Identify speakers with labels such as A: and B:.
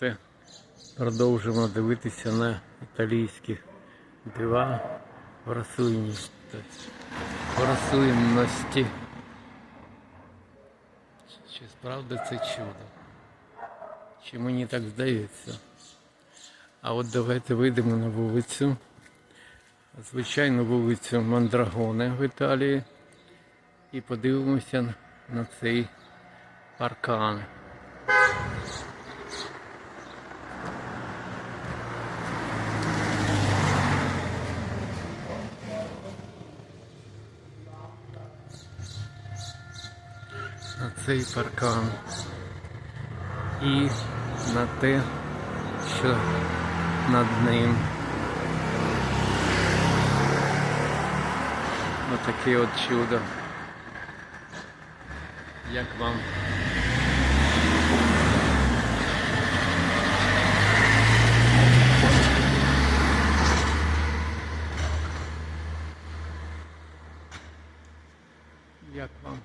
A: Те продовжимо дивитися на італійські дива в рослинності. В рослинності. Чи справді це чудо? Чи мені так здається? А от давайте вийдемо на вулицю. Звичайну вулицю Мандрагоне в Італії. І подивимося на цей паркан. Цей паркан і на те, що над ним. Отаке от чудо. Як вам? Як вам?